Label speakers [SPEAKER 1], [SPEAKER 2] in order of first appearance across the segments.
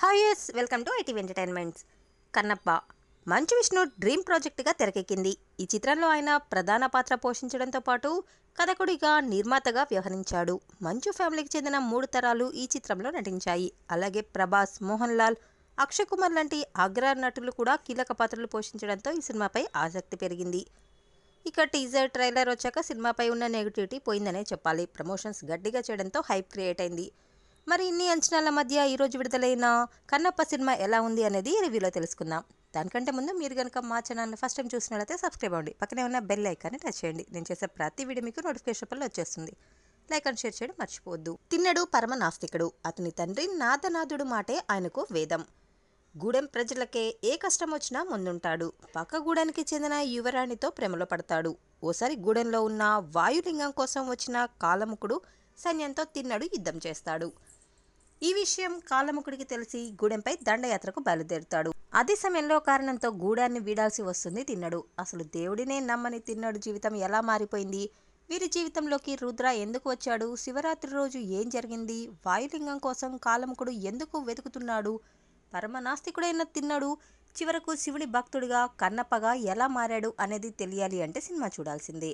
[SPEAKER 1] Hi yes welcome to ITV entertainments Kannappa Manchu Vishnu dream ప్రాజెక్టుగా తెరకెక్కింది. ఈ చిత్రంలో ఆయన ప్రధాన పాత్ర పోషించడంతో పాటు కథకుడిగా నిర్మాతగా వ్యవహరించాడు. మంచు ఫ్యామిలీకి చెందిన మూడు తరాలు ఈ చిత్రంలో నటించాయి. అలాగే ప్రభాస్ మోహన్ లాల్ అక్షయ్ కుమార్ లాంటి ఆగ్రా నటులు కూడా కీలక పాత్రలు పోషించడంతో ఈ సినిమాపై ఆసక్తి పెరిగింది. ఇక టీజర్ ట్రైలర్ వచ్చాక సినిమాపై ఉన్న నెగిటివిటీ పోయిందనే చెప్పాలి. ప్రమోషన్స్ గట్టిగా చేయడంతో హైప్ క్రియేట్ అయింది. మరి ఇన్ని అంచనాల మధ్య ఈరోజు విడుదలైన కన్నప్ప సినిమా ఎలా ఉంది అనేది రివ్యూలో తెలుసుకుందాం. దానికంటే ముందు మీరు కనుక మా ఛానల్ని ఫస్ట్ టైం చూసినట్లయితే సబ్స్క్రైబ్ అవ్వండి. పక్కనే ఉన్న బెల్ ఐకాన్ని టచ్ చేయండి. నేను చేసే ప్రతి వీడియో మీకు నోటిఫికేషన్ పనులు వచ్చేస్తుంది. లైక్ అండ్ షేర్ చేయడం మర్చిపోవద్దు. తిన్నడు పరమ నాస్తికుడు అతని తండ్రి నాథనాథుడు మాటే ఆయనకు వేదం. గూడెం ప్రజలకే ఏ కష్టం వచ్చినా ముందుంటాడు. పక్క గూడానికి చెందిన యువరాణితో ప్రేమలో పడతాడు. ఓసారి గూడెంలో ఉన్న వాయులింగం కోసం వచ్చిన కాలముకుడు సైన్యంతో తిన్నడు యుద్ధం చేస్తాడు. ఈ విషయం కాలముకుడికి తెలిసి గూడెంపై దండయాత్రకు బయలుదేరుతాడు. అదే సమయంలో కారణంతో గూడాన్ని వీడాల్సి వస్తుంది తిన్నడు. అసలు దేవుడినే నమ్మని తిన్నడు జీవితం ఎలా మారిపోయింది? వీరి జీవితంలోకి రుద్ర ఎందుకు వచ్చాడు? శివరాత్రి రోజు ఏం జరిగింది? వాయులింగం కోసం కాలముకుడు ఎందుకు వెతుకుతున్నాడు? పరమనాస్తికుడైన తిన్నడు చివరకు శివుడి భక్తుడిగా కన్నప్పగా ఎలా మారాడు అనేది తెలియాలి అంటే సినిమా చూడాల్సిందే.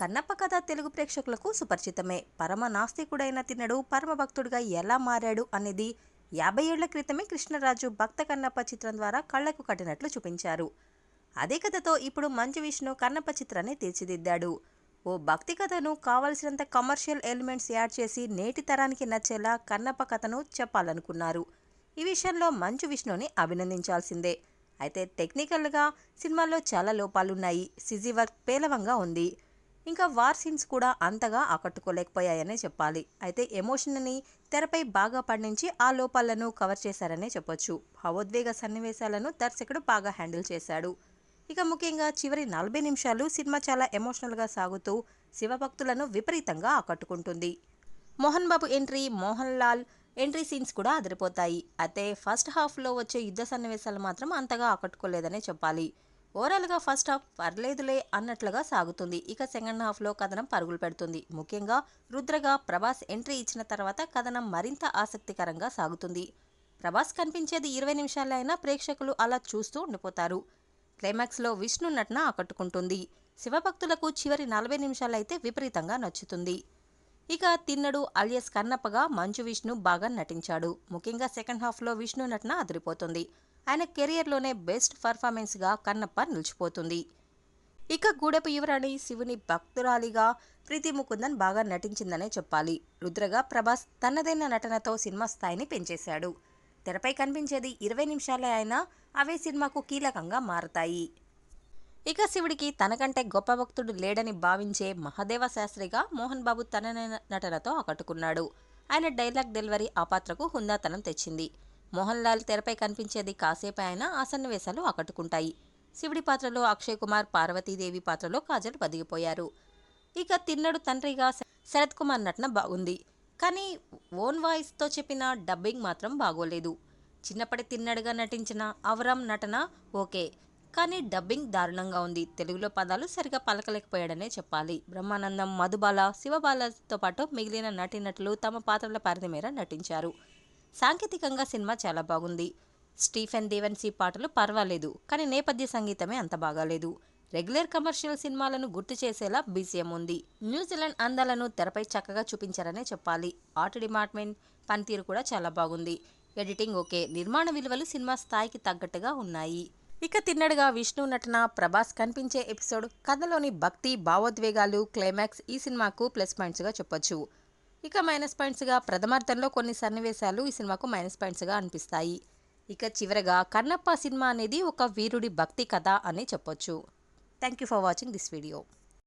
[SPEAKER 1] కన్నప్ప కథ తెలుగు ప్రేక్షకులకు సుపరిచితమే. పరమ నాస్తికుడైన తిన్నడు పరమ భక్తుడిగా ఎలా మారాడు అనేది యాభై ఏళ్ళ క్రితమే కృష్ణరాజు భక్త కన్నప్ప చిత్రం ద్వారా కళ్ళకు కట్టినట్లు చూపించారు. అదే కథతో ఇప్పుడు మంచు విష్ణు కన్నప్ప చిత్రాన్ని తీర్చిదిద్దాడు. ఓ భక్తి కథను కావలసినంత కమర్షియల్ ఎలిమెంట్స్ యాడ్ చేసి నేటి తరానికి నచ్చేలా కన్నప్ప కథను చెప్పాలనుకున్నారు. ఈ విషయంలో మంచు విష్ణుని అభినందించాల్సిందే. అయితే టెక్నికల్గా సినిమాలో చాలా లోపాలున్నాయి. సిజీ వర్క్ పేలవంగా ఉంది. ఇంకా వార్ సీన్స్ కూడా అంతగా ఆకట్టుకోలేకపోయాయనే చెప్పాలి. అయితే ఎమోషన్ని తెరపై బాగా పండించి ఆ లోపాలను కవర్ చేశారనే చెప్పొచ్చు. భావోద్వేగ సన్నివేశాలను దర్శకుడు బాగా హ్యాండిల్ చేశాడు. ఇక ముఖ్యంగా చివరి నలభై నిమిషాలు సినిమా చాలా ఎమోషనల్గా సాగుతూ శివభక్తులను విపరీతంగా ఆకట్టుకుంటుంది. Mohan Babu entry Mohan Lal entry scenes కూడా అదిరిపోతాయి. అయితే ఫస్ట్ హాఫ్లో వచ్చే యుద్ధ సన్నివేశాలు మాత్రం అంతగా ఆకట్టుకోలేదనే చెప్పాలి. ఓవరాల్గా ఫస్ట్ హాఫ్ పర్లేదులే అన్నట్లుగా సాగుతుంది. ఇక సెకండ్ హాఫ్లో కథనం పరుగులు పెడుతుంది. ముఖ్యంగా రుద్రగా ప్రభాస్ ఎంట్రీ ఇచ్చిన తర్వాత కథనం మరింత ఆసక్తికరంగా సాగుతుంది. ప్రభాస్ కనిపించేది ఇరవై నిమిషాలైనా అయినా ప్రేక్షకులు అలా చూస్తూ ఉండిపోతారు. క్లైమాక్స్లో విష్ణు నటన ఆకట్టుకుంటుంది. శివభక్తులకు చివరి నలభై నిమిషాలైతే విపరీతంగా నచ్చుతుంది. ఇక తిన్నడు అలియస్ కన్నప్పగా మంచు విష్ణు బాగా నటించాడు. ముఖ్యంగా సెకండ్ హాఫ్లో విష్ణు నటన అదిరిపోతుంది. ఆయన కెరియర్లోనే బెస్ట్ పర్ఫార్మెన్స్గా కన్నప్ప నిలిచిపోతుంది. ఇక గూడెపు యువరాణి శివుని భక్తురాలిగా ప్రీతి ముకుందన్ బాగా నటించిందనే చెప్పాలి. రుద్రగా ప్రభాస్ తనదైన నటనతో సినిమా స్థాయిని పెంచేశాడు. తెరపై కనిపించేది ఇరవై నిమిషాలే అయినా అవే సినిమాకు కీలకంగా మారతాయి. ఇక శివుడికి తనకంటే గొప్ప భక్తుడు లేడని భావించే మహాదేవ శాస్త్రిగా మోహన్ బాబు తన నటనతో ఆకట్టుకున్నాడు. ఆయన డైలాగ్ డెలివరీ ఆ పాత్రకు హుందాతనం తెచ్చింది. మోహన్ లాల్ తెరపై కనిపించేది కాసేపు అయినా ఆ సన్నివేశాలు ఆకట్టుకుంటాయి. శివుడి పాత్రలో అక్షయ్ కుమార్ పార్వతీదేవి పాత్రలో కాజల్ బదిగిపోయారు ఇక తిన్నడు తండ్రిగా శరత్ కుమార్ నటన బాగుంది. కానీ ఓన్ వాయిస్తో చెప్పిన డబ్బింగ్ మాత్రం బాగోలేదు. చిన్నప్పటి తిన్నడుగా నటించిన అవరం నటన ఓకే కానీ డబ్బింగ్ దారుణంగా ఉంది. తెలుగులో పదాలు సరిగా పలకలేకపోయాడనే చెప్పాలి. బ్రహ్మానందం మధుబాల శివబాలతో పాటు మిగిలిన నటీనటులు తమ పాత్రల పరిధి మేర నటించారు. సాంకేతికంగా సినిమా చాలా బాగుంది. స్టీఫెన్ దేవన్సీ పాటలు పర్వాలేదు కానీ నేపథ్య సంగీతమే అంత బాగాలేదు. రెగ్యులర్ కమర్షియల్ సినిమాలను గుర్తు చేసేలా బీసీఎం ఉంది న్యూజిలాండ్ అందాలను తెరపై చక్కగా చూపించారనే చెప్పాలి. ఆర్ట్ డిపార్ట్మెంట్ పనితీరు కూడా చాలా బాగుంది. ఎడిటింగ్ ఓకే నిర్మాణ విలువలు సినిమా స్థాయికి తగ్గట్టుగా ఉన్నాయి. ఇక తిన్నడుగా విష్ణు నటన ప్రభాస్ కనిపించే ఎపిసోడ్ కథలోని భక్తి భావోద్వేగాలు క్లైమాక్స్ ఈ సినిమాకు ప్లస్ పాయింట్స్గా చెప్పొచ్చు. ఇక మైనస్ పాయింట్స్గా ప్రథమార్థంలో కొన్ని సన్నివేశాలు ఈ సినిమాకు మైనస్ పాయింట్స్గా అనిపిస్తాయి. ఇక చివరగా కన్నప్ప సినిమా అనేది ఒక వీరుడి భక్తి కథ అని చెప్పొచ్చు. Thank you for watching this video